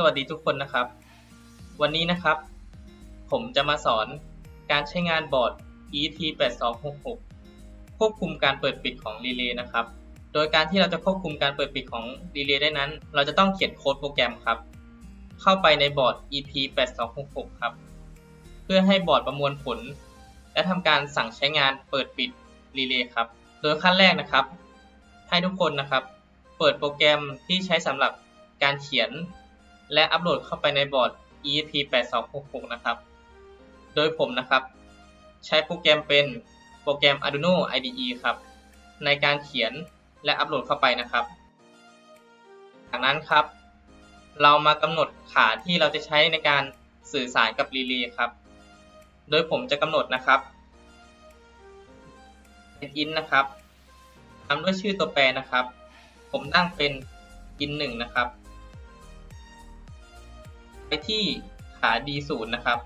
สวัสดีทุกคนนะครับ วันนี้นะครับ ผมจะมาสอนการใช้งานบอร์ด ET8266 ควบคุมการเปิดปิดของรีเลย์นะครับ โดยการที่เราจะควบคุมการเปิดปิดของรีเลย์ได้นั้น เราจะต้องเขียนโค้ดโปรแกรมครับ เข้าไปในบอร์ด EP8266 ครับ เพื่อให้บอร์ดประมวลผล และทำการสั่งใช้งานเปิดปิดรีเลย์ครับ โดยขั้นแรกนะครับ ให้ทุกคนนะครับ เปิดโปรแกรมที่ใช้สำหรับการเขียน และอัปโหลดเข้าไปในบอร์ด ESP8266 นะครับ โดยผมนะครับ ใช้โปรแกรมเป็นโปรแกรม Arduino IDE ครับ ในการเขียนและอัปโหลดเข้าไปนะครับ จากนั้นครับ เรามากำหนดขาที่เราจะใช้ในการสื่อสารกับรีเลย์ครับ โดยผมจะกำหนดนะครับเป็น in นะครับตามด้วยชื่อตัวแปรนะครับ ผมตั้งเป็น in 1นะครับ ไปที่ขา D0 นะครับ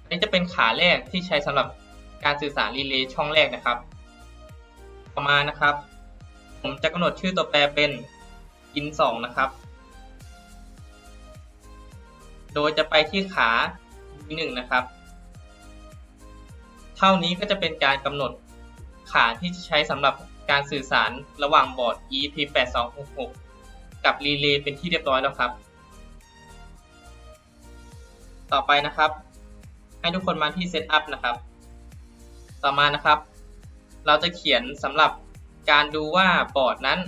อันนี้จะเป็นขาแรกที่ใช้สำหรับการสื่อสารรีเลย์ช่องแรกนะครับ ต่อมานะครับ ผมจะกำหนดชื่อตัวแปรเป็น in 2 นะครับ โดยจะไปที่ขา D1 นะครับ เท่านี้ก็จะเป็นการกำหนดขาที่จะใช้สำหรับการสื่อสารระหว่างบอร์ด EEP8266 กับรีเลย์เป็นที่เรียบร้อยแล้วครับ ต่อไปนะครับ ให้ทุกคนมาที่ Setup นะครับ ต่อมานะครับ เราจะเขียนสำหรับการดูว่าบอร์ดนั้น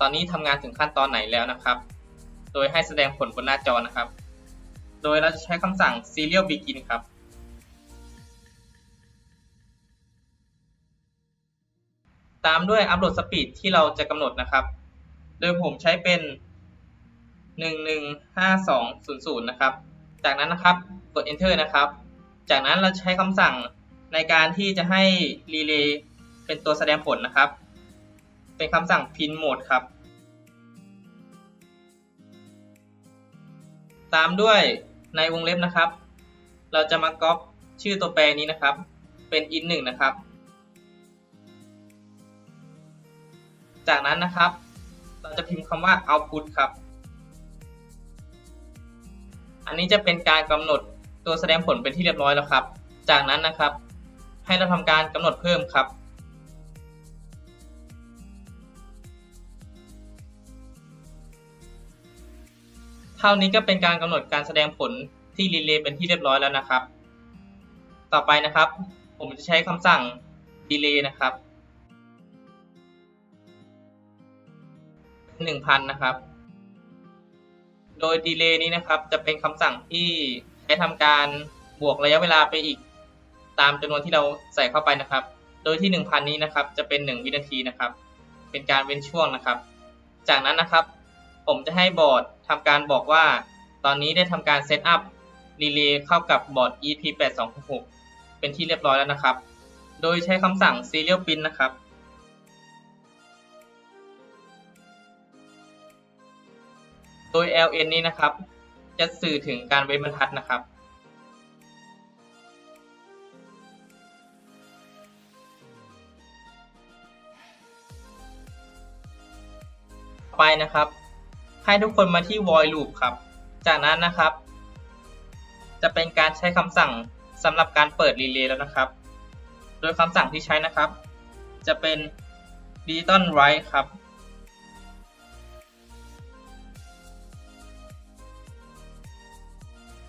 ตอนนี้ทำงานถึงขั้นตอนไหนแล้วนะครับ โดยให้แสดงผลบนหน้าจอนะครับ โดยเราจะใช้คำสั่ง serial begin ครับตามด้วย upload speed ที่เราจะกำหนดนะครับ โดยผมใช้เป็น 115200นะครับ จากนั้นนะครับกด enter นะครับ จากนั้นเราใช้คำสั่งในการที่จะให้ relay เป็นตัวแสดงผลนะครับ เป็นคำสั่ง pin mode ครับ ตามด้วยในวงเล็บนะครับ เราจะมาก๊อปชื่อตัวแปรนี้นะครับ เป็น in 1นะครับ จากนั้นนะครับ เราจะพิมพ์คำว่า output ครับ อันนี้จะเป็นการกำหนดตัวแสดงผลเป็นที่เรียบร้อยแล้วครับ จากนั้นนะครับ ให้เราทำการกำหนดเพิ่มครับ เท่านี้ก็เป็นการกำหนดการแสดงผลที่รีเลย์เป็นที่เรียบร้อยแล้วนะครับ ต่อไปนะครับ ผมจะใช้คำสั่ง delay นะครับ 1,000 นะครับ โดย delay นี้นะครับ จะเป็นคำสั่งที่ใช้ทำการบวกระยะเวลาไปอีก ตามจำนวนที่เราใส่เข้าไปนะครับ โดยที่ 1,000 นี้นะครับ จะเป็น 1 วินาทีนะครับ เป็นการเว้นช่วงนะครับ จากนั้นนะครับ ผมจะให้บอร์ดทำการบอกว่า ตอนนี้ได้ทำการเซตอัพรีเลย์เข้ากับบอร์ด EP8266 เป็นที่เรียบร้อยแล้วนะครับ โดยใช้คำสั่ง serial pin นะครับ โดย ln นี้นะครับ จะสื่อถึงการเว้นบรรทัดนะครับ ไปนะครับ ให้ทุกคนมาที่ void loop ครับ จากนั้นนะครับ จะเป็นการใช้คำสั่งสำหรับการเปิดรีเลย์แล้วนะครับ โดยคำสั่งที่ใช้นะครับ จะเป็น digital write ครับ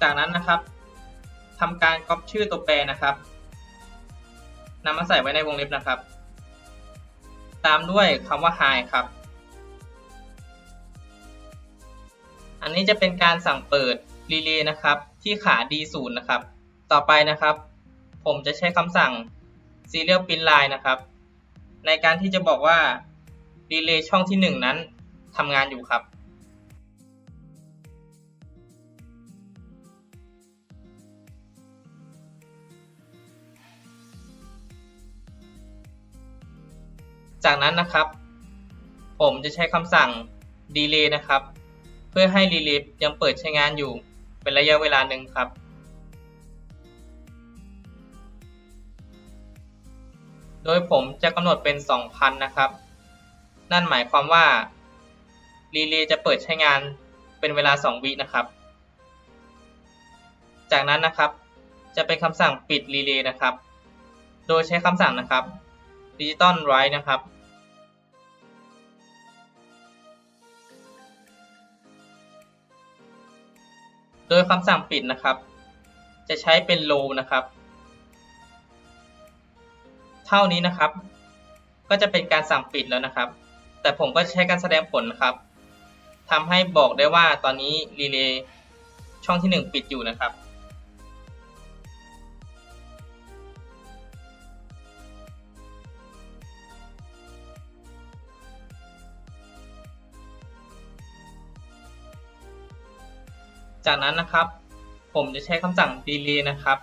จากนั้นนะครับทำการก๊อปชื่อตัวแปรนะครับนำมาใส่ไว้ในวงเล็บนะครับ ตามด้วยคำว่า high ครับ อันนี้จะเป็นการสั่งเปิดรีเลย์นะครับที่ขา D0 นะครับ ต่อไปนะครับ ผมจะใช้คำสั่ง serial pin line นะครับ ในการที่จะบอกว่ารีเลย์ช่องที่ 1 นั้นทำงานอยู่ครับ จากนั้นนะครับ ผมจะใช้คำสั่ง delay นะครับ เพื่อให้ relay ยังเปิดใช้งานอยู่ เป็นระยะเวลาหนึ่งครับ โดยผมจะกำหนดเป็น 2,000 นะครับ นั่นหมายความว่ารีเลย์จะเปิดใช้งานเป็นเวลา 2 วินะครับ จากนั้นนะครับ จะเป็นคำสั่งปิดรีเลย์นะครับ โดยใช้คำสั่งนะครับ digital write นะครับ โดยคำสั่งปิดนะครับ จะใช้เป็น low นะครับ เท่านี้นะครับ ก็จะเป็นการสั่งปิดแล้วนะครับ แต่ผมก็ใช้การแสดงผลนะครับทำให้บอกได้ว่าตอนนี้รีเลย์ช่องที่ 1 ปิดอยู่นะครับ จากนั้นนะครับ ผมจะใช้คำสั่ง delay นะครับ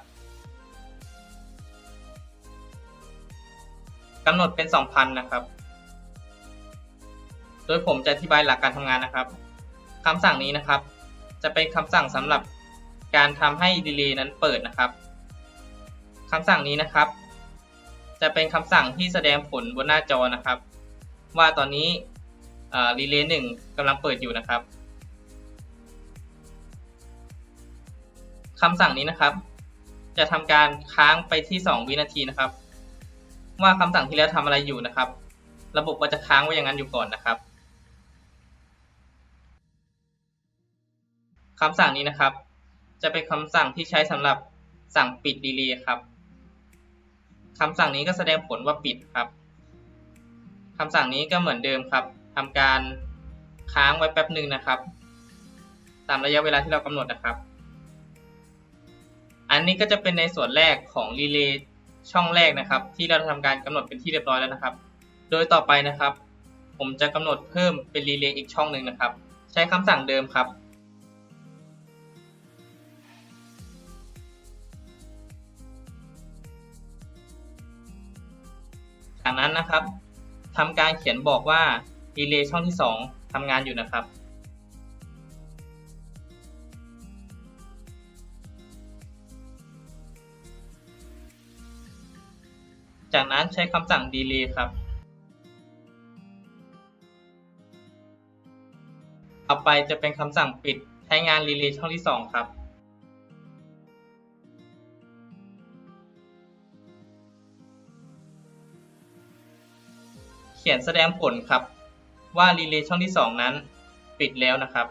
กำหนดเป็น 2,000 นะครับ โดยผมจะอธิบายหลักการทำงานนะครับคำสั่งนี้นะครับ จะเป็นคำสั่งสำหรับการทำให้ delay นั้นเปิดนะครับคำสั่งนี้นะครับ จะเป็นคำสั่งที่แสดงผลบนหน้าจอนะครับ ว่าตอนนี้รีเลย์หนึ่งกำลังเปิดอยู่นะครับ คำสั่งนี้นะครับ จะทำการค้างไปที่ 2 วินาทีนะครับ ว่าคำสั่งที่แล้วทำอะไรอยู่นะครับ ระบบก็จะค้างไว้อย่างนั้นอยู่ก่อนนะครับคำสั่งนี้นะครับ จะเป็นคำสั่งที่ใช้สำหรับสั่งปิด delay ครับคำสั่งนี้ก็แสดงผลว่าปิดครับคำสั่งนี้ก็เหมือนเดิมครับทำการค้างไว้แป๊บหนึ่งนะครับ ตามระยะเวลาที่เรากำหนดนะครับ อันนี้ก็จะเป็นในส่วนแรกของรีเลย์ช่องแรกนะครับ ที่เราทำการกำหนดเป็นที่เรียบร้อยแล้วนะครับ โดยต่อไปนะครับ ผมจะกำหนดเพิ่มเป็นรีเลย์อีกช่องหนึ่งนะครับ ใช้คำสั่งเดิมครับจากนั้นนะครับทำการเขียนบอกว่ารีเลย์ช่องที่ 2ทำงานอยู่นะครับ จากนั้นใช้คำสั่ง delay ครับ ต่อไปจะเป็นคำสั่งปิดใช้งาน relay ช่องที่ 2 ครับเขียนแสดงผลครับว่า relay ช่องที่ 2 นั้น ปิดแล้วนะครับ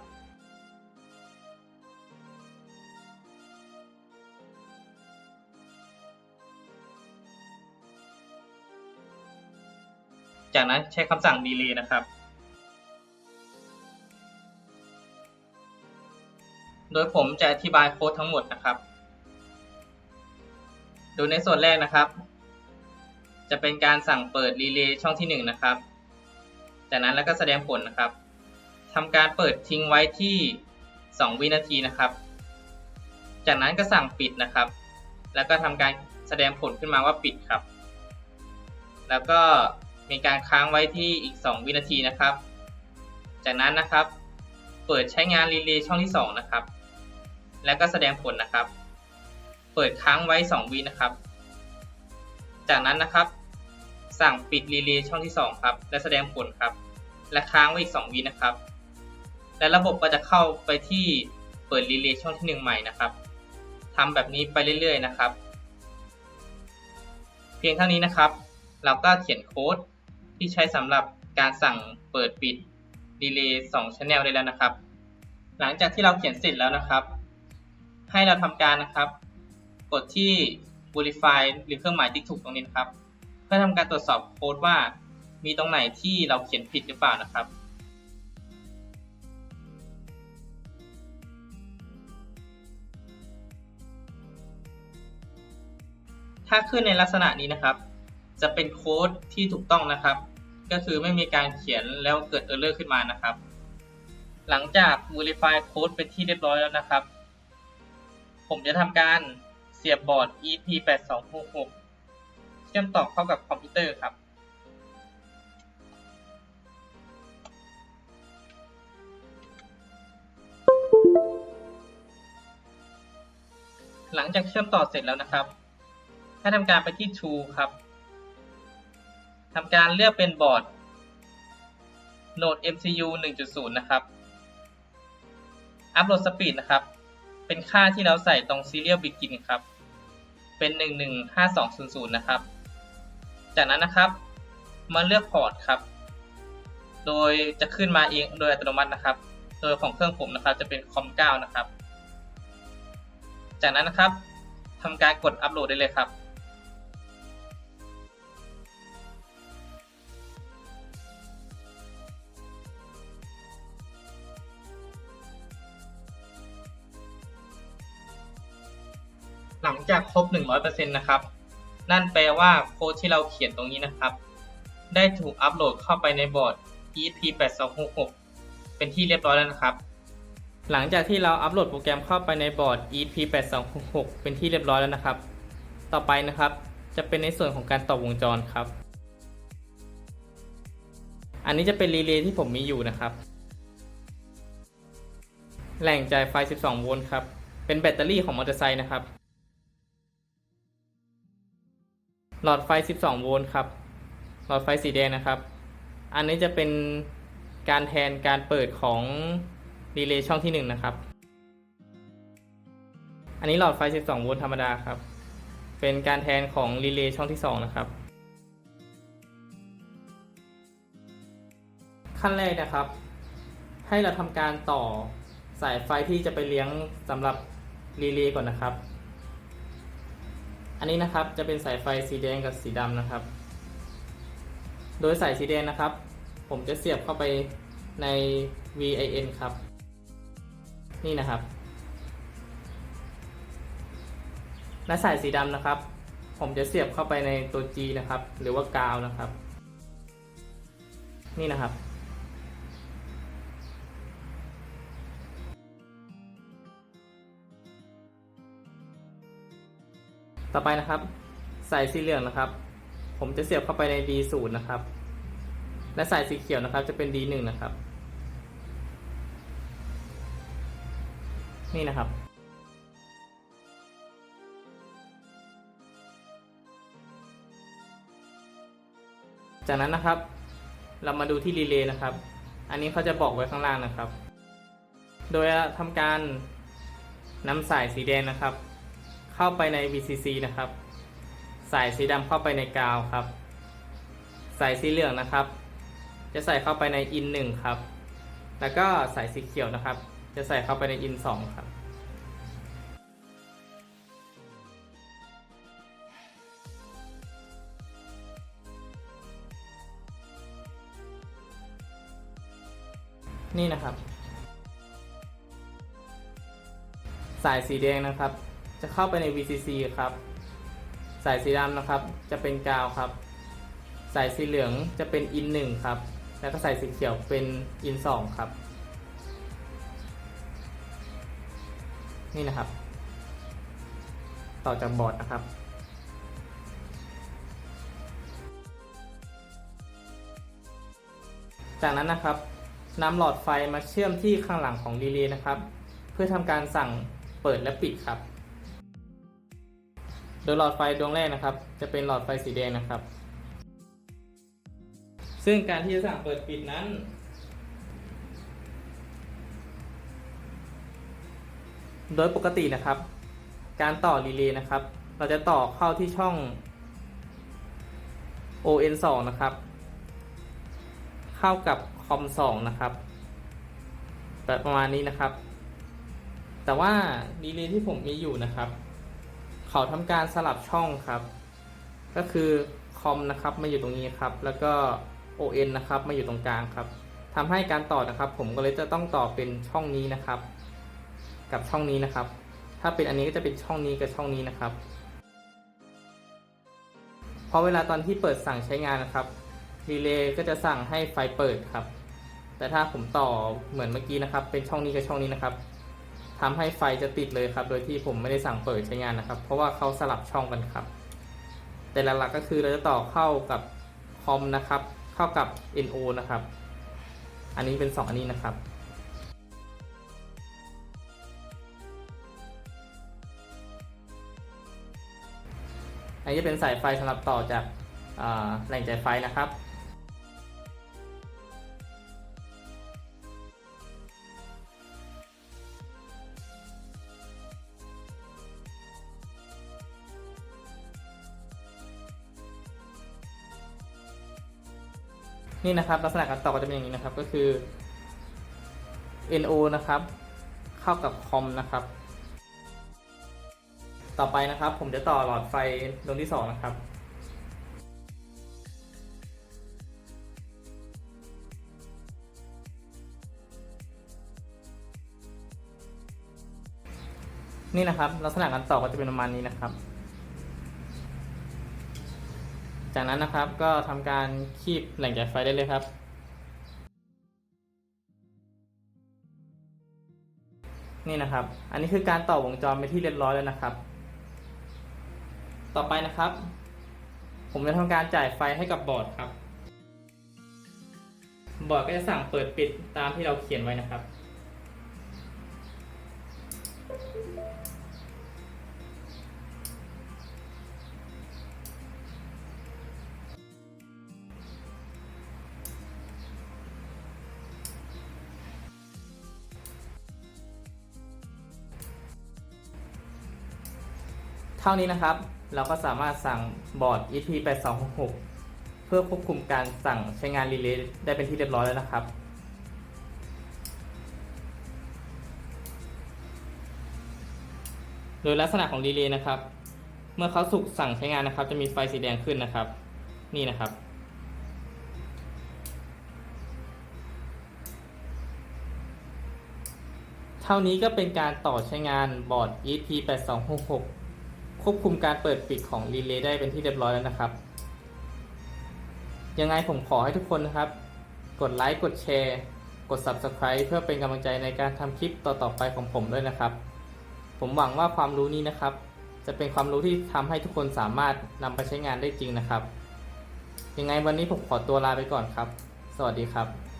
จากนั้นใช้คำสั่ง delay นะครับ โดยผมจะอธิบายโค้ดทั้งหมดนะครับดยในส่วนแรกนะครับ จะเป็นการสั่งเปิดรีเลย์ช่องที่ 1 นะครับ จากนั้นแล้วก็แสดงผลนะครับทำการเปิดทิ้งไว้ที่ 2 วินาทีนะครับ จากนั้นก็สั่งปิดนะครับ แล้วก็ทำการแสดงผลขึ้นมาว่าปิดครับ แล้วก็ มีการค้างไว้ที่อีก 2 วินาทีนะครับ จากนั้นนะครับ เปิดใช้งานรีเลย์ช่องที่ 2 นะครับ แล้วก็แสดงผลนะครับ เปิดค้างไว้ 2 วินะครับ จากนั้นนะครับ สั่งปิดรีเลย์ช่องที่ 2 ครับ และแสดงผลครับ และค้างไว้อีก 2 วินะครับ และระบบก็จะเข้าไปที่เปิดรีเลย์ช่องที่ 1 ใหม่นะครับทำแบบนี้ไปเรื่อย ๆ นะครับ เพียงเท่านี้นะครับ เราก็เขียนโค้ด ที่ใช้สำหรับการสั่งเปิดปิดรีเลย์2 Channel ได้แล้วนะครับ หลังจากที่เราเขียนเสร็จแล้วนะครับ ให้เราทำการนะครับ กดที่ verify หรือเครื่องหมายติ๊กถูกตรงนี้นะครับ เพื่อทำการตรวจสอบโค้ดว่า มีตรงไหนที่เราเขียนผิดหรือเปล่านะครับถ้าขึ้นในลักษณะนี้นะครับ จะเป็นโค้ดที่ถูกต้องนะครับ ก็คือไม่มีการเขียนแล้วเกิด error ขึ้นมานะครับ หลังจาก verify โค้ดเป็นที่เรียบร้อยแล้วนะครับ ผมจะทำการเสียบบอร์ด EP8266 เชื่อมต่อเข้ากับคอมพิวเตอร์ครับหลังจากเชื่อมต่อเสร็จแล้วนะครับ ให้ทำการไปที่ Tool ครับ ทำการเลือกเป็นบอร์ดโหนด MCU 1.0 นะครับ อัปโหลดสปีดนะครับ เป็นค่าที่เราใส่ตรง Serial Begin ครับ เป็น 115200 นะครับ จากนั้นนะครับ มาเลือกพอร์ตครับ โดยจะขึ้นมาเองโดยอัตโนมัตินะครับ โดยของเครื่องผมนะครับจะเป็นคอม9นะครับ จากนั้นนะครับทำการกดอัปโหลดได้เลยครับ หลังจากครบ 100%นะครับ นั่นแปลว่าโค้ดที่เราเขียนตรงนี้นะครับ ได้ถูกอัปโหลดเข้าไปในบอร์ด EP8266 เป็นที่เรียบร้อยแล้วนะครับ หลังจากที่เราอัปโหลดโปรแกรมเข้าไปในบอร์ด EP8266 เป็นที่เรียบร้อยแล้วนะครับ ต่อไปนะครับ จะเป็นในส่วนของการต่อวงจรครับ อันนี้จะเป็นรีเลย์ที่ผมมีอยู่นะครับ แหล่งจ่ายไฟ 12 โวลต์ครับ เป็นแบตเตอรี่ของมอเตอร์ไซค์นะครับ หลอดไฟ 12 โวลต์ครับ หลอดไฟสีแดงนะครับ อันนี้จะเป็นการแทนการเปิดของรีเลย์ช่องที่ 1 นะครับ อันนี้หลอดไฟ 12 โวลต์ธรรมดาครับ เป็นการแทนของรีเลย์ช่องที่ 2 นะครับ ขั้นแรกนะครับ ให้เราทำการต่อสายไฟที่จะไปเลี้ยงสำหรับรีเลย์ก่อนนะครับ อันนี้นะครับจะเป็นสายไฟสีแดงกับสีดำนะครับ โดยสายสีแดงนะครับ ผมจะเสียบเข้าไปใน VIN ครับ นี่นะครับ และสายสีดำนะครับ ผมจะเสียบเข้าไปในตัว G นะครับ หรือว่ากาวนะครับ นี่นะครับ ต่อไปนะครับ สายสีเหลืองนะครับ ผมจะเสียบเข้าไปใน D0 นะครับ และสายสีเขียวนะครับ จะเป็น D1 นะครับ นี่นะครับ จากนั้นนะครับ เรามาดูที่รีเลย์นะครับ อันนี้เขาจะบอกไว้ข้างล่างนะครับ โดยทำการนำสายสีแดงนะครับ เข้าไปใน VCC นะครับ สายสีดำเข้าไปในกาวครับ สายสีเหลืองนะครับ จะใส่เข้าไปใน in 1ครับ แล้วก็สายสีเขียวนะครับ จะใส่เข้าไปใน in 2ครับนี่นะครับ สายสีแดงนะครับ จะเข้าไปใน VCC ครับ สายสีดำนะครับ จะเป็นกาวครับ สายสีเหลืองจะเป็น in 1ครับ แล้วก็สายสีเขียวเป็น in 2ครับ นี่นะครับ ต่อจากบอร์ดนะครับจากนั้นนะครับนำหลอดไฟมาเชื่อมที่ข้างหลังของรีเลย์นะครับ เพื่อทำการสั่งเปิดและปิดครับ โดยหลอดไฟดวงแรกนะครับ จะเป็นหลอดไฟสีแดงนะครับ ซึ่งการที่จะสั่งเปิดปิดนั้น โดยปกตินะครับ การต่อรีเลย์นะครับ เราจะต่อเข้าที่ช่อง ON 2 นะครับ เข้ากับคอม2นะครับแบบประมาณนี้นะครับ แต่ว่ารีเลย์ที่ผมมีอยู่นะครับ เขาทำการสลับช่องครับ ก็คือคอมนะครับมาอยู่ตรงนี้ครับ แล้วก็ ON นะครับมาอยู่ตรงกลางครับทำให้การต่อนะครับ ผมก็เลยจะต้องต่อเป็นช่องนี้นะครับ กับช่องนี้นะครับ ถ้าเป็นอันนี้ก็จะเป็นช่องนี้กับช่องนี้นะครับพราะเวลาตอนที่เปิดสั่งใช้งานนะครับรีเลย์ก็จะสั่งให้ไฟเปิดครับ แต่ถ้าผมต่อเหมือนเมื่อกี้นะครับ เป็นช่องนี้กับช่องนี้นะครับ ทำให้ไฟจะติดเลยครับ โดยที่ผมไม่ได้สั่งเปิดใช้งานนะครับ เพราะว่าเขาสลับช่องกันครับ แต่หลักๆก็คือเราจะต่อเข้ากับคอมนะครับ เข้ากับ NO นะครับ อันนี้เป็น 2 อันนี้นะครับอันนี้จะเป็นสายไฟสำหรับต่อจากแหล่งจ่ายไฟนะครับ นี่นะครับลักษณะการต่อก็จะเป็นอย่างนี้นะครับก็คือ NO นะครับ เข้ากับคอมนะครับ ต่อไปนะครับ ผมจะต่อหลอดไฟดวงที่สองนะครับนี่นะครับ ลักษณะการต่อก็จะเป็นประมาณนี้นะครับ จากนั้นนะครับก็ทำการคีบแหล่งจ่ายไฟได้เลยครับ นี่นะครับ อันนี้คือการต่อวงจรไปที่เรียบร้อยแล้วนะครับ ต่อไปนะครับ ผมจะทำการจ่ายไฟให้กับบอร์ดครับ บอร์ดก็จะสั่งเปิดปิดตามที่เราเขียนไว้นะครับ เท่านี้นะครับ เราก็สามารถสั่งบอร์ด ET8266 เพื่อควบคุมการสั่งใช้งานรีเลย์ได้เป็นที่เรียบร้อยแล้วนะครับโดยลักษณะของรีเลย์นะครับ เมื่อเขาสุกสั่งใช้งานนะครับ จะมีไฟสีแดงขึ้นนะครับ นี่นะครับ เท่านี้ก็เป็นการต่อใช้งานบอร์ด ET8266 ควบคุมการเปิดปิดของรีเลย์ได้เป็นที่เรียบร้อยแล้วนะครับ ยังไงผมขอให้ทุกคนนะครับ กดไลค์กดแชร์กด Subscribe เพื่อเป็นกำลังใจในการทำคลิปต่อๆไปของผมด้วยนะครับ ผมหวังว่าความรู้นี้นะครับ จะเป็นความรู้ที่ทำให้ทุกคนสามารถนำไปใช้งานได้จริงนะครับ ยังไงวันนี้ผมขอตัวลาไปก่อนครับ สวัสดีครับ